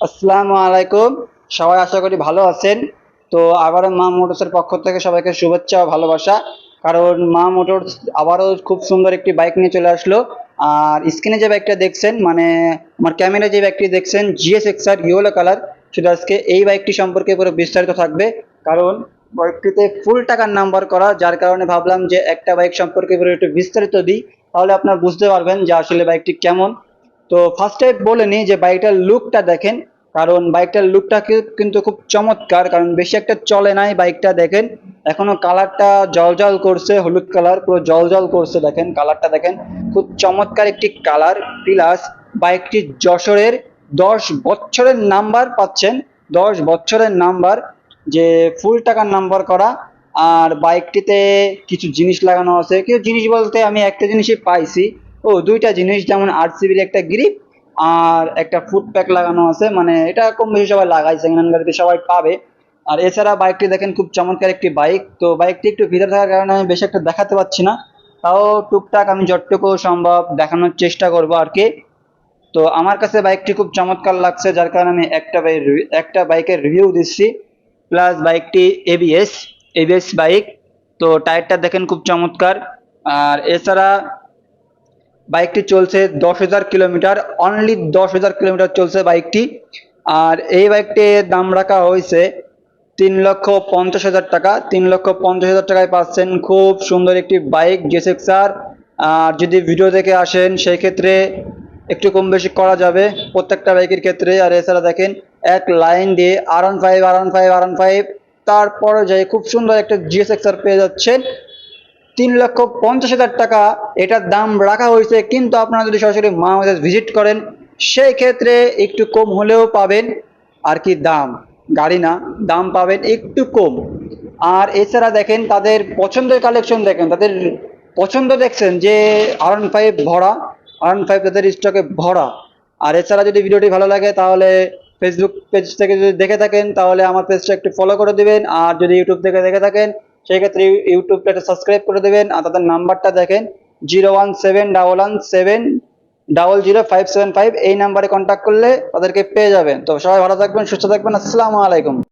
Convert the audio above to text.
আসসালামু আলাইকুম। সবাই আশা করি ভালো আছেন। তো আবারও মা মোটরসের পক্ষ থেকে সবাইকে শুভেচ্ছা ও ভালোবাসা। কারণ মা মোটরস আবারও খুব সুন্দর একটি বাইক নিয়ে চলে আসলো। আর স্ক্রিনে যে বাইকটা দেখছেন মানে আমার ক্যামেরা যে বাইকটি দেখছেন জিএস এক্সআর ইয়েলো কালার শুধু আজকে এই বাইকটি সম্পর্কে পুরো বিস্তারিত থাকবে। কারণ বাইকটিতে ফুল টাকার নাম্বার করা, যার কারণে ভাবলাম যে একটা বাইক সম্পর্কে পুরো একটু বিস্তারিত দিই। তাহলে আপনারা বুঝতে পারবেন যে আসলে বাইকটি কেমন। তো ফার্স্টে বলে নিই যে বাইকটার লুকটা দেখেন, কারণ বাইকটার লুকটা কিন্তু খুব চমৎকার, কারণ বেশি একটা চলে নাই বাইকটা দেখেন। এখনও কালারটা জল জল করছে, হলুদ কালার পুরো জল জল করছে, দেখেন কালারটা দেখেন। খুব চমৎকার একটি কালার প্লাস বাইকটি যশোরের দশ বছরের নাম্বার পাচ্ছেন, দশ বছরের নাম্বার যে ফুল টাকার নাম্বার করা। আর বাইকটিতে কিছু জিনিস লাগানো আছে। কিছু জিনিস বলতে আমি একটা জিনিসই পাইছি ও, দুইটা জিনিস, যেমন আরসিবির একটা গ্রিপ আর একটা ফুট প্যাক লাগানো আছে। মানে এটা কম বেশি সবাই লাগায় সেকেন্ড হ্যান্ড গাড়িতে সবাই পাবে। আর এছাড়া বাইকটি দেখেন খুব চমৎকার একটি বাইক তো বাইকটি একটু ভিতরে থাকার কারণে আমি বেশি একটা দেখাতে পাচ্ছি না। তাও টুকটাক আমি যতটুকু সম্ভব দেখানোর চেষ্টা করব আর কি। তো আমার কাছে বাইকটি খুব চমৎকার লাগছে, যার কারণে আমি একটা বাইক একটা বাইকের রিভিউ দিচ্ছি। প্লাস বাইকটি এবিএস এবিএস বাইক তো টায়ারটা দেখেন খুব চমৎকার। আর এছাড়া বাইকটি চলছে দশ হাজার কিলোমিটার অনলি দশ হাজার কিলোমিটার চলছে বাইকটি। আর এই বাইকটির দাম রাখা হয়েছে তিন লক্ষ পঞ্চাশ হাজার টাকা। তিন লক্ষ পঞ্চাশ হাজার টাকায় পাচ্ছেন খুব সুন্দর একটি বাইক জেসেক্স আর আর যদি ভিডিও দেখে আসেন, সেই ক্ষেত্রে একটু কম বেশি করা যাবে প্রত্যেকটা বাইকের ক্ষেত্রে। আর এছাড়া দেখেন, এক লাইন দিয়ে আর ওয়ান ফাইভ আর ওয়ান ফাইভ আর ওয়ান ফাইভ তারপরে যাই খুব সুন্দর একটা জিএসএক্স আর পেয়ে যাচ্ছেন। তিন লক্ষ পঞ্চাশ হাজার টাকা। এটার দাম রাখা হয়েছে, কিন্তু আপনারা যদি সরাসরি মা আমাদের ভিজিট করেন, সেই ক্ষেত্রে একটু কম হলেও পাবেন। আর কি দাম? গাড়ি না, দাম পাবেন একটু কম। আর এছাড়া দেখেন, তাদের পছন্দের কালেকশন দেখেন, তাদের পছন্দ দেখছেন যে আর ওয়ান ফাইভ ভরা আর ফাইভ তাদের স্টকে ভরা। আর এছাড়া যদি ভিডিওটি ভালো লাগে, তাহলে ফেসবুক পেজ থেকে যদি দেখে থাকেন, তাহলে আমার পেজটা একটু ফলো করে দিবেন। আর যদি ইউটিউব থেকে দেখে থাকেন সেই ক্ষেত্রে ইউটিউবটা একটা সাবস্ক্রাইব করে দেবেন আর তাদের নাম্বারটা দেখেন zero one seven double one seven double zero five seven five এই নাম্বারে কন্ট্যাক্ট করলে তাদেরকে পেয়ে যাবেন। তো সবাই ভালো থাকবেন, সুস্থ থাকবেন, আসসালামু আলাইকুম।